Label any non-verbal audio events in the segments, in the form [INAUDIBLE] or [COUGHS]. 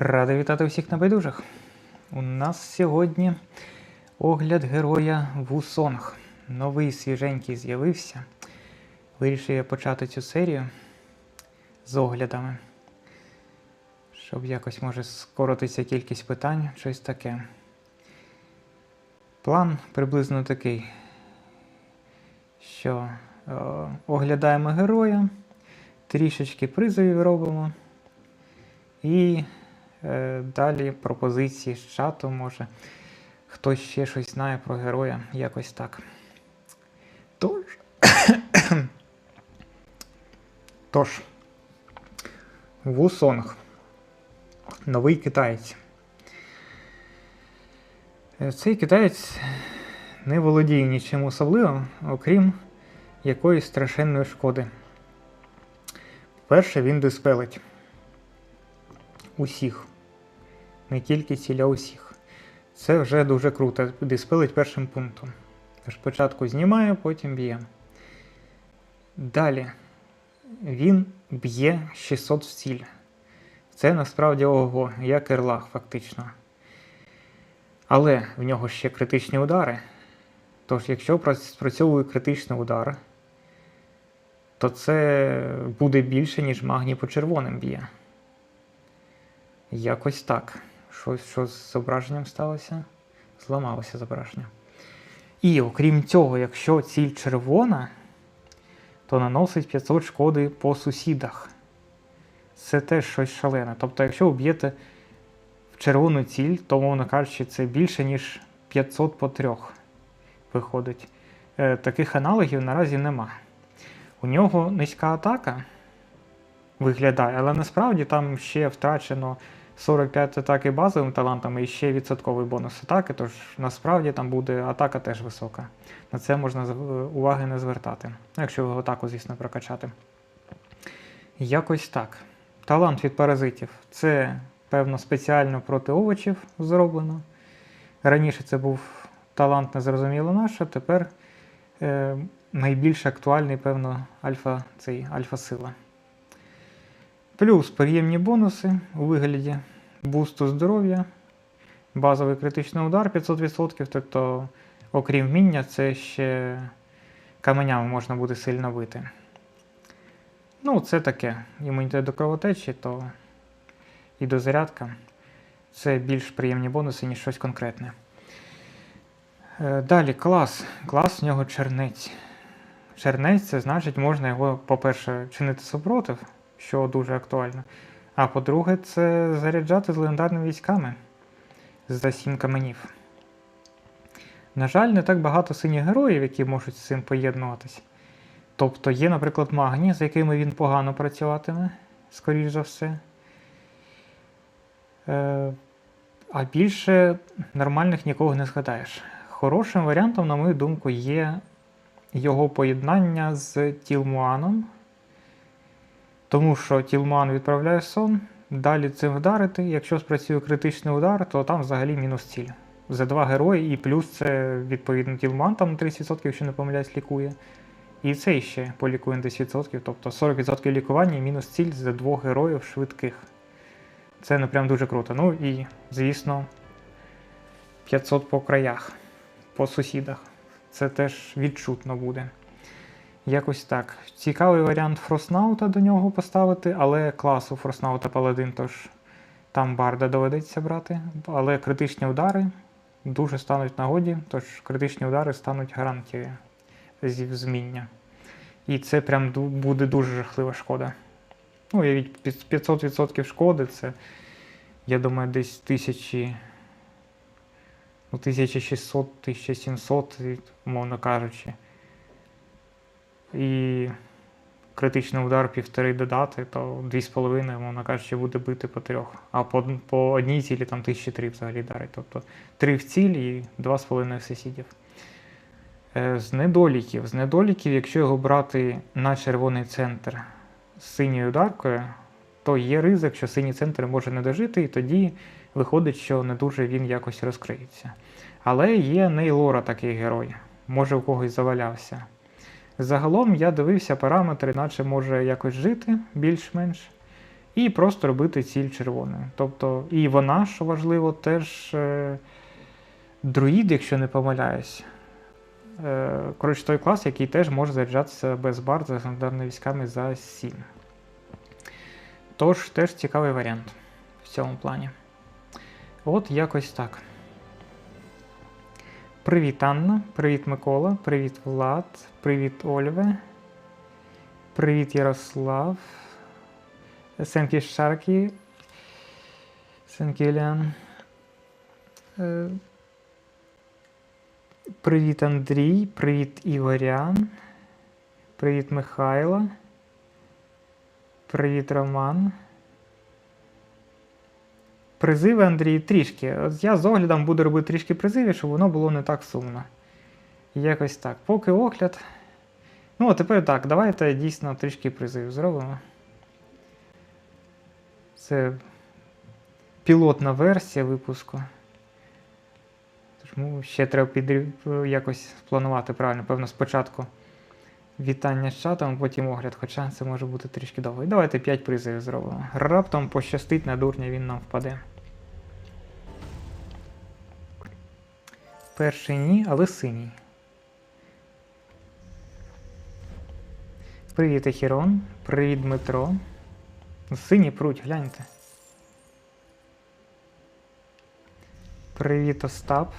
Радий вітати всіх небайдужих. У нас сьогодні огляд героя Вусонг. Новий свіженький з'явився. Вирішив я почати цю серію з оглядами. Щоб якось може скоротиться кількість питань, щось таке. План приблизно такий, що е, оглядаємо героя, трішечки призовів робимо. І далі пропозиції з чату, може. Хтось ще щось знає про героя, якось так. Тож. [COUGHS] Тож. Вусонг. Новий китаєць. Е, Цей китаєць не володіє нічим особливим, окрім якоїсь страшенної шкоди. Перше, він диспелить усіх. Не тільки ціля усіх. Це вже дуже круто. Диспелить першим пунктом. Спочатку знімає, потім б'є. Далі він б'є 600 в ціль. Це насправді ого, як Ерлах, фактично. Але в нього ще критичні удари. Тож, якщо пра- спрацьовує критичний удар, то це буде більше, ніж магній по червоним б'є. Якось так. Щось що з зображенням сталося? Зламалося зображення. І окрім цього, якщо ціль червона, то наносить 500 шкоди по сусідах. Це теж щось шалене. Тобто, якщо вб'єте в червону ціль, то, мовно кажучи, це більше, ніж 500 по трьох виходить. Е, таких аналогів наразі нема. У нього низька атака виглядає, але насправді там ще втрачено 45 атаки базовим талантом і ще відсотковий бонус атаки, тож насправді там буде атака теж висока. На це можна уваги не звертати, Ну, якщо його атаку, звісно, прокачати. Якось так. Талант від паразитів це, певно, спеціально проти овочів зроблено. Раніше це був талант незрозуміло наш, а тепер е, найбільш актуальний, певно, альфа, цей, альфа-сила. Плюс приємні бонуси у вигляді бусту здоров'я, базовий критичний удар 500%, тобто, окрім вміння, це ще каменями можна буде сильно бити. Ну, це таке. Імунітет до кровотечі, то і до зарядка. Це більш приємні бонуси, ніж щось конкретне. Е, Далі клас. Клас в нього чернець. Чернець це значить, можна його, по-перше, чинити супротив, що дуже актуально. А по-друге, це заряджати з легендарними військами за 7 каменів. На жаль, не так багато синіх героїв, які можуть з цим поєднуватись. Тобто є, наприклад, магні, з якими він погано працюватиме, скоріш за все. Е, а більше нормальних нікого не згадаєш. Хорошим варіантом, на мою думку, є його поєднання з Тілмуаном. Тому що Тілмуан відправляє сон, далі цим вдарити. Якщо спрацює критичний удар, то там взагалі мінус ціль. За два герої, і плюс це відповідно Тілмуан там на 30%, якщо не помиляюсь, лікує. І це ще полікує на 10%, тобто 40% лікування і мінус ціль за двох героїв швидких. Це ну, прям дуже круто. Ну і, звісно, 500 по краях, по сусідах. Це теж відчутно буде. Якось так. Цікавий варіант Фроснаута до нього поставити, але класу Фроснаута Паладин, тож там барда доведеться брати. Але критичні удари дуже стануть нагоді, тож критичні удари стануть гарантією зі зміння. І це прям буде дуже жахлива шкода. Ну, уявіть, під 500% шкоди це, я думаю, десь тисячі. Ну, 1600, 1700, і, умовно кажучи. І критичний удар півтори додати, то 2,5, умовно кажучи, буде бити по трьох. А по, по одній цілі там 1003 взагалі дарить. Тобто 3 в ціль і 2,5 в сусідів. Е, З недоліків. З недоліків, якщо його брати на червоний центр з синьою ударкою, то є ризик, що синій центр може не дожити, і тоді виходить, що не дуже він якось розкриється. Але є Нейлора такий герой, може у когось завалявся. Загалом я дивився параметри, наче може якось жити більш-менш. і просто робити ціль червоною. Тобто, і вона, що важливо, теж е, друїд, якщо не помиляюсь. Е, коротше, той клас, який теж може заряджатися без бар за легендарними військами за 7. Тож, теж цікавий варіант в цьому плані. От якось так. Привіт, Анна. Привіт, Микола. Привіт, Влад. Привіт, Ольве. Привіт, Ярослав. Сенкі Шаркі. Сенкі Е, Привіт, Андрій. Привіт, Ігорян. Привіт, Михайло. Привіт, Роман. Призиви, Андрій, трішки. От я з оглядом буду робити трішки призивів, щоб воно було не так сумно. Якось так. Поки огляд. Ну, а тепер так, давайте дійсно трішки призив зробимо. Це пілотна версія випуску. Тому ще треба підрів... якось спланувати правильно. Певно, спочатку вітання з чатом, потім огляд, хоча це може бути трішки довго. І давайте 5 призивів зробимо. Раптом пощастить на дурня, він нам впаде. Перший ні, але синій. Привіт, Ехірон. Привіт, Дмитро. Ну, Сині пруть, гляньте. Привіт, Остап.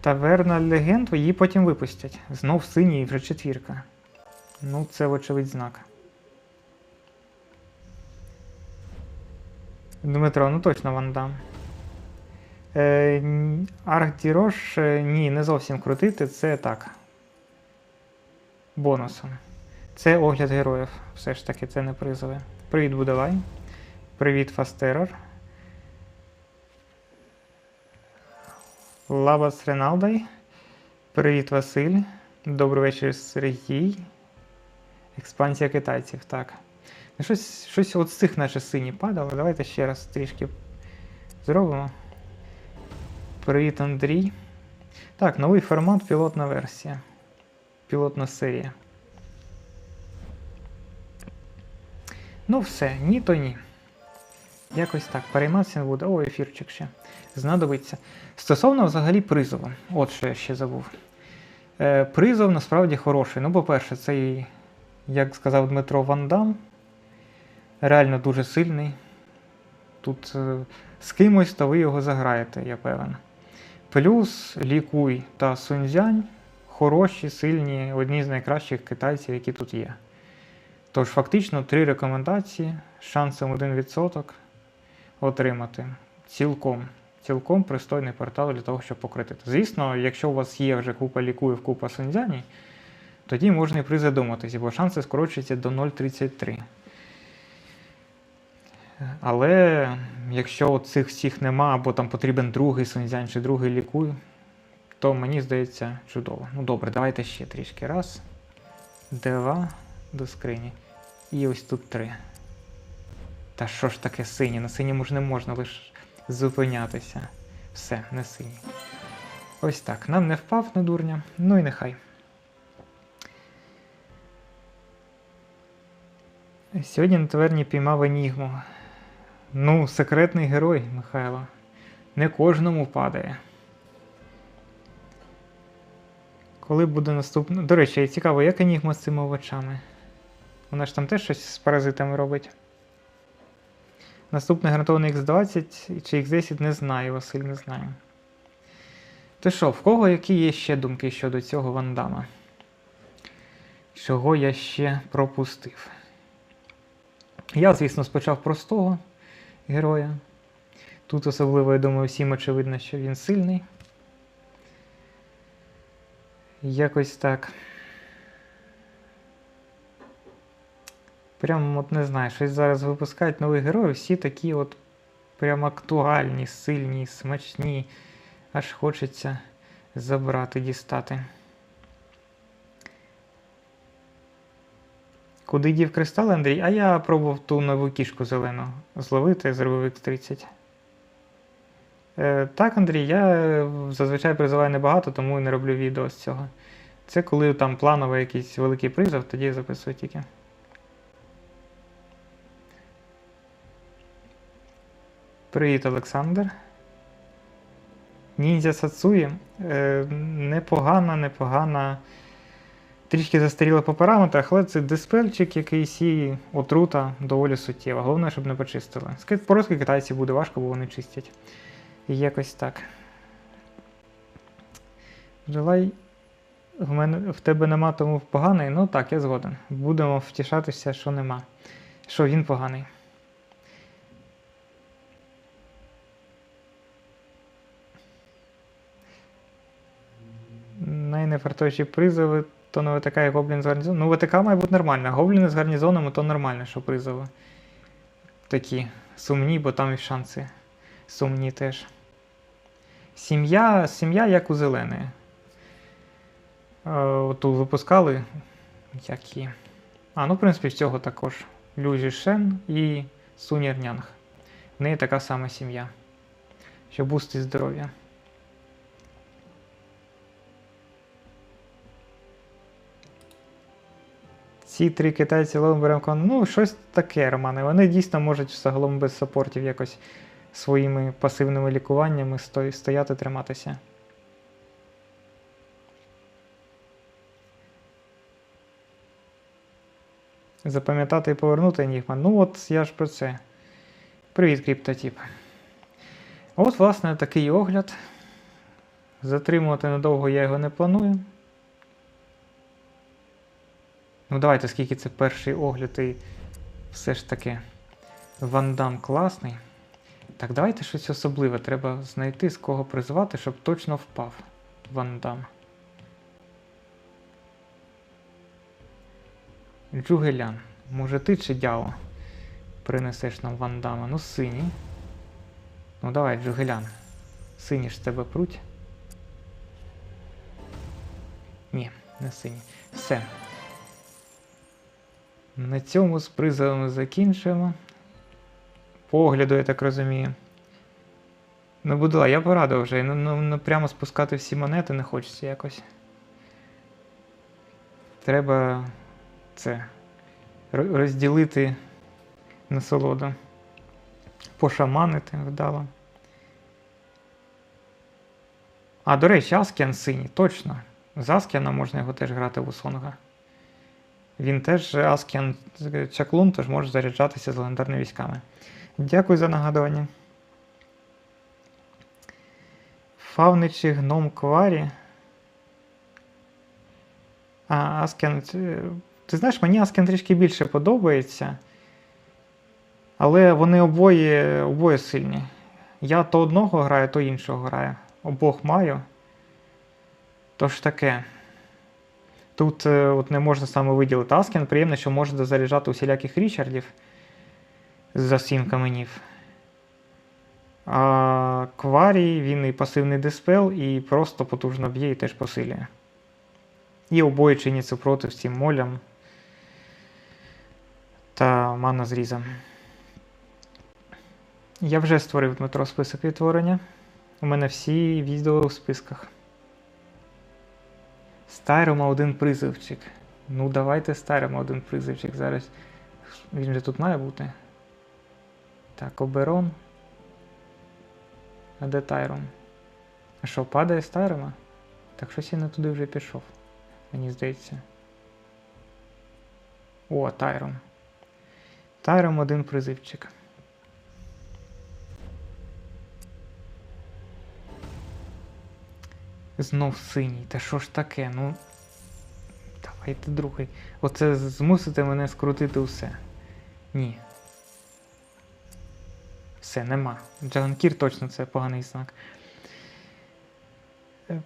Таверна легенд, її потім випустять. Знов синій вже четвірка. Ну, це вочевидь знак. Дмитро, ну точно вам дам. Е, Архдірош, е, ні, не зовсім крутити, це так. Бонусом. Це огляд героїв. Все ж таки, це не призове. Привіт, Будавай. Привіт, Фастерор. Лабас Реналдай. Привіт, Василь. Добрий вечір, Сергій. Експансія китайців, так. Ну, щось, щось от з цих наче сині падало. Давайте ще раз трішки зробимо. Привіт, Андрій. Так, новий формат, пілотна версія. Пілотна серія. Ну, все, ні, то ні. Якось так. Перейматися не буде. О, ефірчик ще. Знадобиться. Стосовно взагалі призову. От що я ще забув. Е, призов насправді хороший. Ну, по-перше, цей, як сказав Дмитро Ван Дам, реально дуже сильний. Тут е, з кимось, то ви його заграєте, я певен. Плюс Лікуй та Сунцзянь хороші, сильні, одні з найкращих китайців, які тут є. Тож, фактично, три рекомендації з шансом 1% отримати. Цілком. Цілком пристойний портал для того, щоб покрити. Звісно, якщо у вас є вже купа лікуїв, купа сунцзяні, тоді можна і призадуматись, бо шанси скорочуються до 0,33. Але якщо цих всіх нема, або там потрібен другий сунцзянь чи другий лікуй, то мені здається чудово. Ну добре, давайте ще трішки. Раз, два до скрині. І ось тут три. Та що ж таке синє? На синьому ж не можна лише зупинятися. Все, не синій. Ось так. Нам не впав на дурня. Ну і нехай. Сьогодні на таверні піймав Енігму. Ну, секретний герой, Михайло. Не кожному падає. Коли буде наступне. До речі, цікаво, як Енігма з цими овочами? Вона ж там теж щось з паразитами робить. Наступний гарантований X20 чи X10 не знаю, Василь не знаю. То що, в кого які є ще думки щодо цього вандама? Чого я ще пропустив? Я, звісно, спочав простого героя. Тут особливо, я думаю, всім очевидно, що він сильний. Якось так. Прям от не знаю, щось зараз випускають нових героїв, всі такі от прям актуальні, сильні, смачні. Аж хочеться забрати, дістати. Куди дів кристал, Андрій? А я пробував ту нову кішку зелену зловити, зробив X30. Е, так, Андрій, я зазвичай призиваю небагато, тому і не роблю відео з цього. Це коли там плановий якийсь великий призов, тоді я записую тільки. Привіт, Олександр. Ніндзя Сацуї. Е, непогана, непогана. Трішки застаріла по параметрах, але це диспельчик якийсь і отрута доволі суттєва. Головне, щоб не почистили. По-русски китайці буде важко, бо вони чистять. І якось так. Желай. В, мене, в тебе нема, тому поганий. Ну так, я згоден. Будемо втішатися, що нема. Що він поганий. Найнефартовіші призови, то не ВТК Гоблін з гарнізоном. Ну, ВТК має бути нормально. Гобліни з гарнізонами то нормально, що призови. Такі сумні, бо там і шанси сумні теж. Сім'я, сім'я як у зеленої. Е, Тут випускали. Які. А, ну, в принципі, в цього також. Люжі Шен і Сунір Нянг. В неї така сама сім'я. Що бустить здоров'я. Ці три китайці ловимо кон- Ну, щось таке, Романе. Вони дійсно можуть загалом без саппортів якось своїми пасивними лікуваннями сто- стояти, триматися. Запам'ятати і повернути Енігма. Ну от я ж про це. Привіт, криптотіп. От, власне, такий огляд. Затримувати надовго я його не планую. Ну, давайте, скільки це перший огляд, і все ж таки Вандам класний. Так, давайте щось особливе. Треба знайти, з кого призвати, щоб точно впав Вандам. Джугелян. Може ти чи Дяо принесеш нам Вандама? Ну, синій. Ну давай, Джугелян. Сині ж тебе пруть. Ні, не сині. Все. На цьому з призовами закінчуємо. По огляду, я так розумію. Ну, будила, я порадив вже. Ну, ну, ну, прямо спускати всі монети не хочеться якось. Треба це розділити насолоду. Пошаманити вдало. А, до речі, Аскіан синій, точно. З Аскіана можна його теж грати в Усонга. Він теж Аскіан Чаклун, тож може заряджатися з легендарними військами. Дякую за нагадування. Фавничий гном Кварі. А, Аскен. е, Ти знаєш, мені Аскен трішки більше подобається. Але вони обоє, обоє сильні. Я то одного граю, то іншого граю. Обох маю. Тож таке. Тут е, от не можна саме виділити Аскен. Приємно, що може дозаряджати усіляких Річардів за 7 каменів. А Кварій, він і пасивний диспел, і просто потужно б'є і теж посилює. І обоє чинять супротив цим молям та мана зрізом. Я вже створив Дмитро список відтворення. У мене всі відео в списках. Старимо один призивчик. Ну, давайте старимо один призивчик. Зараз він же тут має бути. Так, Оберон. А де Тайрон? А що, падає Тайрома? Так щось я не туди вже пішов. Мені здається. О, Тайрон. Тайром один призивчик. Знов синій. Та що ж таке? Ну. Давайте другий. Оце змусите мене скрутити усе. Ні. Все, нема. Джаганкір точно це поганий знак. Е,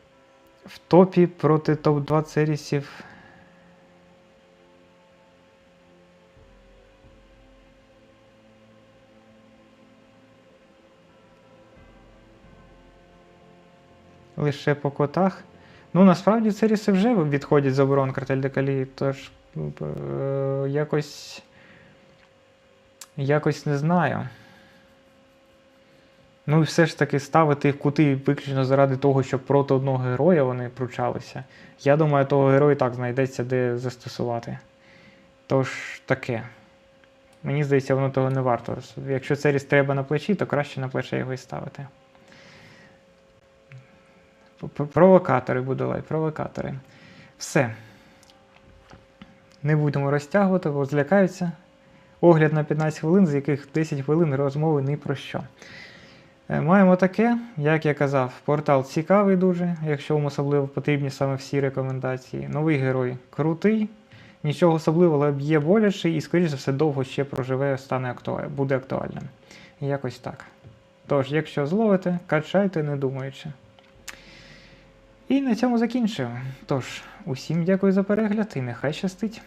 В топі проти топ-2 серісів. Лише по котах. Ну, насправді серіси вже відходять з оборон картель Декалі, тож е, якось. Якось не знаю. Ну і все ж таки ставити кути виключно заради того, щоб проти одного героя вони пручалися. Я думаю, того героя так знайдеться де застосувати. Тож таке. Мені здається, воно того не варто. Якщо це різ треба на плечі, то краще на плече його і ставити. Провокатори, Будулай, провокатори. Все. Не будемо розтягувати, бо злякаються. Огляд на 15 хвилин, з яких 10 хвилин розмови ні про що. Е, Маємо таке, як я казав, портал цікавий дуже, якщо вам особливо потрібні саме всі рекомендації. Новий герой крутий, нічого особливого, але б'є боляче і, скоріш за все, довго ще проживе, стане актуаль... буде актуальним. Якось так. Тож, якщо зловите, качайте, не думаючи. І на цьому закінчуємо. Тож, усім дякую за перегляд і нехай щастить.